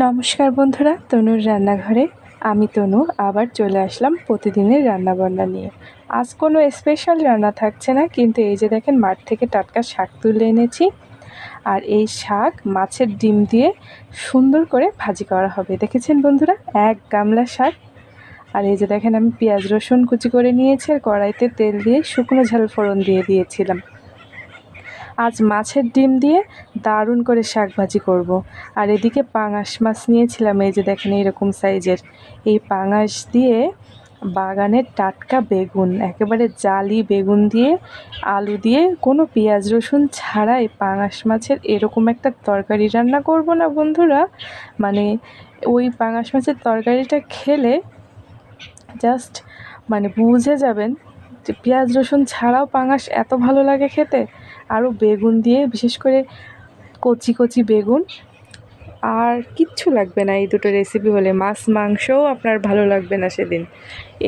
নমস্কার বন্ধুরা, তনুর রান্নাঘরে। আমি তনু, আবার চলে আসলাম প্রতিদিনের রান্নাবান্না নিয়ে। আজ কোনো স্পেশাল রান্না থাকছে না, কিন্তু এই যে দেখেন মাঠ থেকে টাটকা শাক তুলে এনেছি। আর এই শাক মাছের ডিম দিয়ে সুন্দর করে ভাজি করা হবে। দেখেছেন বন্ধুরা? এক গামলা শাক। আর এই যে দেখেন আমি পেঁয়াজ রসুন কুচি করে নিয়েছি, আর কড়াইতে তেল দিয়ে শুকনো ঝাল ফোড়ন দিয়ে দিয়েছিলাম। আজ মাছের ডিম দিয়ে দারুণ করে শাক ভাজি করব। আর এদিকে পাঙাশ মাছ নিয়েছিলাম, এই যে দেখেন এরকম সাইজের। এই পাঙাশ দিয়ে বাগানের টাটকা বেগুন, একেবারে জালি বেগুন দিয়ে, আলু দিয়ে, কোনো পেঁয়াজ রসুন ছাড়াই পাঙাশ মাছের এরকম একটা তরকারি রান্না করব না বন্ধুরা। মানে ওই পাঙাশ মাছের তরকারিটা খেলে জাস্ট মানে বুঝে যাবেন যে পেঁয়াজ রসুন ছাড়াও পাঙাশ এত ভালো লাগে খেতে। আরও বেগুন দিয়ে, বিশেষ করে কচি কচি বেগুন। আর কিচ্ছু লাগবে না এই দুটো রেসিপি হলে। মাছ, মাংসও আপনার ভালো লাগবে না সেদিন।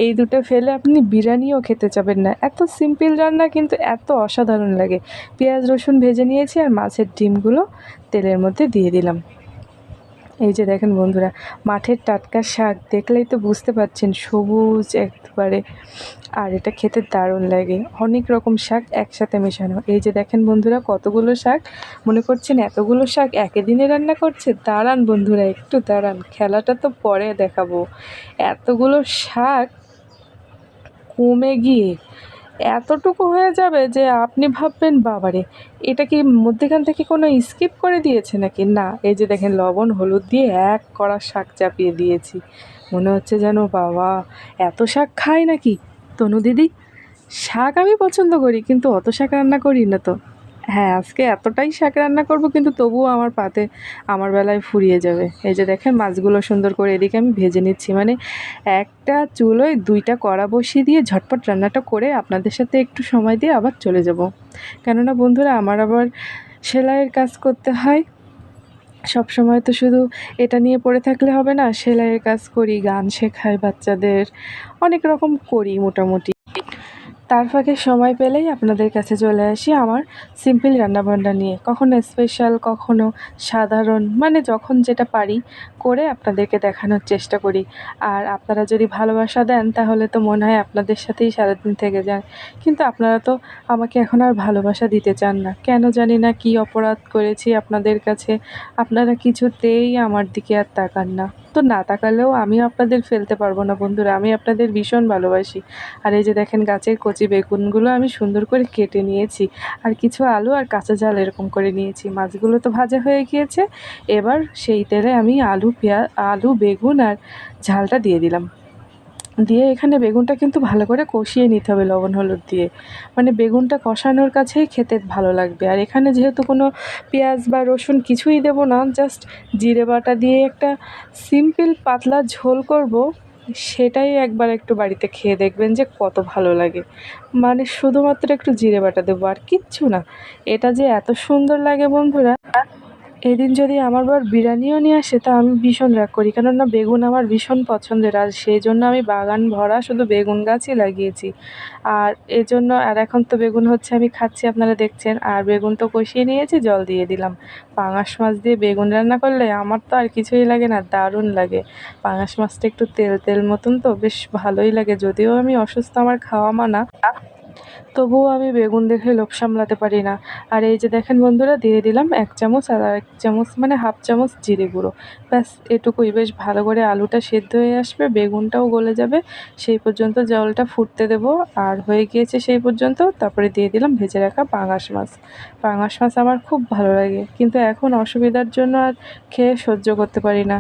এই দুটো ফেলে আপনি বিরিয়ানিও খেতে যাবেন না। এত সিম্পল রান্না কিন্তু এত অসাধারণ লাগে। পেঁয়াজ, রসুন ভেজে নিয়েছি আর মাছের ডিমগুলো তেলের মধ্যে দিয়ে দিলাম। এই যে দেখেন বন্ধুরা, মাঠের টাটকা শাক দেখলেই তো বুঝতে পারছেন সবুজ একবারে, আর এটা খেতে দারুণ লাগে। অনেক রকম শাক একসাথে মেশানো। এই যে দেখেন বন্ধুরা, কতগুলো শাক, মনে করছেন এতগুলো শাক একে দিনে রান্না করছে? দাঁড়ান বন্ধুরা, একটু দাঁড়ান, খেলাটা তো পরে দেখাবো। এতগুলো শাক কমে গিয়ে এতটুকু হয়ে যাবে যে আপনি ভাববেন, বাবারে, এটা কি মধ্যেখান থেকে কোনো স্কিপ করে দিয়েছে নাকি? না, এই যে দেখেন, লবণ, হলুদ দিয়ে এক কড়া শাক চাপিয়ে দিয়েছি। মনে হচ্ছে যেন, বাবা, এত শাক খায় নাকি? তনু দিদি, শাক আমি পছন্দ করি, কিন্তু অত শাক রান্না করি না তো। হ্যাঁ আজকে এতটাই শাক রান্না করব, কিন্তু তবুও আমার পাতে আমার বেলায় ফুরিয়ে যাবে। এই যে দেখেন, মাছগুলো সুন্দর করে এদিকে আমি ভেজে নিচ্ছি। মানে একটা চুলোয় দুইটা কড়া বসিয়ে দিয়ে ঝটপট রান্নাটা করে আপনাদের সাথে একটু সময় দিয়ে আবার চলে যাব। কেননা বন্ধুরা, আমার আবার সেলাইয়ের কাজ করতে হয়। সব সময় তো শুধু এটা নিয়ে পড়ে থাকলে হবে না, সেলাইয়ের কাজ করি, গান শেখাই বাচ্চাদের, অনেক রকম করি মোটামুটি। তার ফাঁকে সময় পেলেই আপনাদের কাছে চলে আসি আমার সিম্পল রান্নাবান্না নিয়ে। কখনো স্পেশাল কখনো সাধারণ মানে যখন যেটা পারি করে আপনাদেরকে দেখানোর চেষ্টা করি। আর আপনারা যদি ভালোবাসা দেন, তাহলে তো মনে হয় আপনাদের সাথেই সারাদিন থেকে যান কিন্তু আপনারা তো আমাকে এখন আর ভালোবাসা দিতে চান না। কেন জানি না কি অপরাধ করেছি আপনাদের কাছে। আপনারা কিছুতেই আমার দিকে আর তাকান না। তো না তাকালেও আমিও আপনাদের ফেলতে পারব না বন্ধুরা। আমি আপনাদের ভীষণ ভালোবাসি। আর এই যে দেখেন গাছের কচি বেগুনগুলো আমি সুন্দর করে কেটে নিয়েছি। আর কিছু আলু আর কাঁচা জাল এরকম করে নিয়েছি। মাছগুলো তো ভাজা হয়ে গিয়েছে। এবার সেই তেলে আমি আলু পেঁয়াজ আলু, বেগুন আর ঝালটা দিয়ে দিলাম। দিয়ে এখানে বেগুনটা কিন্তু ভালো করে কষিয়ে নিতে হবে লবণ, হলুদ দিয়ে। মানে বেগুনটা কষানোর কাছেই খেতে ভালো লাগবে। আর এখানে যেহেতু কোনো পেঁয়াজ বা রসুন কিছুই দেবো না, জাস্ট জিরে বাটা দিয়ে একটা সিম্পল পাতলা ঝোল করব। সেটাই একবার একটু বাড়িতে খেয়ে দেখবেন যে কত ভালো লাগে। মানে শুধুমাত্র একটু জিরে বাটা দেবো আর কিচ্ছু না। এটা যে এত সুন্দর লাগে বন্ধুরা। এদিন যদি আমার বার বিরিয়ানিও নিয়ে আসে, তা আমি ভীষণ রাগ করি। কেননা বেগুন আমার ভীষণ পছন্দের, আর সেই জন্য আমি বাগান ভরা শুধু বেগুন গাছই লাগিয়েছি। আর এই জন্য আর এখন তো বেগুন হচ্ছে আমি খাচ্ছি, আপনারা দেখছেন। আর বেগুন তো কষিয়ে নিয়েছি, জল দিয়ে দিলাম। পাঙাশ মাছ দিয়ে বেগুন রান্না করলে আমার তো আর কিছুই লাগে না, দারুণ লাগে। পাঙাশ মাছটা একটু তেল তেল মতন তো, বেশ ভালোই লাগে। যদিও আমি অসুস্থ, আমার খাওয়া মানা। তবুও আমি বেগুন দেখে লোভ সামলাতে পারি না। আর এই যে দেখেন বন্ধুরা, দিয়ে দিলাম এক চামচ আর এক চামচ মানে হাফ চামচ জিরে গুঁড়ো। ব্যাস, এটুকুই। বেশ ভালো করে আলুটা সেদ্ধ হয়ে আসবে, বেগুনটাও গলে যাবে। সেই পর্যন্ত জলটা ফুটতে দেবো। আর হয়ে গিয়েছে সেই পর্যন্ত, তারপরে দিয়ে দিলাম ভেজে রাখা পাঙাশ মাছ। পাঙাশ মাছ আমার খুব ভালো লাগে, কিন্তু এখন অসুবিধার জন্য আর খেয়ে সহ্য করতে পারি না।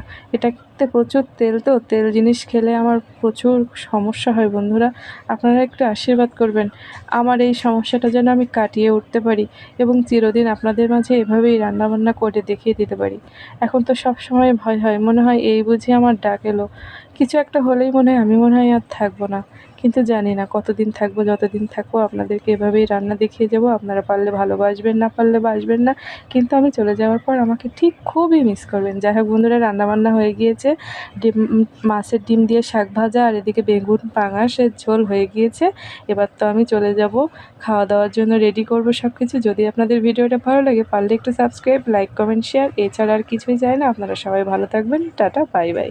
এটাতে প্রচুর তেল তো, তেল জিনিস খেলে আমার প্রচুর সমস্যা হয় বন্ধুরা। আপনারা একটু আশীর্বাদ করবেন। আমার এই সমস্যাটা যেন আমি কাটিয়ে উঠতে পারি এবং চিরদিন আপনাদের মাঝে এভাবেই রান্নাবান্না করে দেখিয়ে দিতে পারি। এখন তো সব সময় ভয় হয়, মনে হয় এই বুঝি আমার ডাক এলো। কিছু একটা হলেই মনে হয় আমি মনে হয় আর থাকব না। কিন্তু জানি না কতদিন থাকব, যতদিন থাকব, আপনাদেরকে এভাবেই রান্না দেখিয়ে যাব আপনারা পারলে ভালোবাসবেন, না পারলে বাসবেন না। কিন্তু আমি চলে যাওয়ার পর আমাকে ঠিক খুবই মিস করবেন। যাই হোক বন্ধুরা, রান্নাবান্না হয়ে গিয়েছে। ডিম, মাছের ডিম দিয়ে শাক ভাজা আর এদিকে বেগুন, পাঙাশের ঝোল হয়ে গিয়েছে। এবার তো আমি চলে যাব। খাওয়া দাওয়ার জন্য রেডি করব সব কিছু যদি আপনাদের ভিডিওটা ভালো লাগে, পারলে একটু সাবস্ক্রাইব লাইক কমেন্ট শেয়ার এছাড়া আর কিছুই যায় না। আপনারা সবাই ভালো থাকবেন। Tata bye bye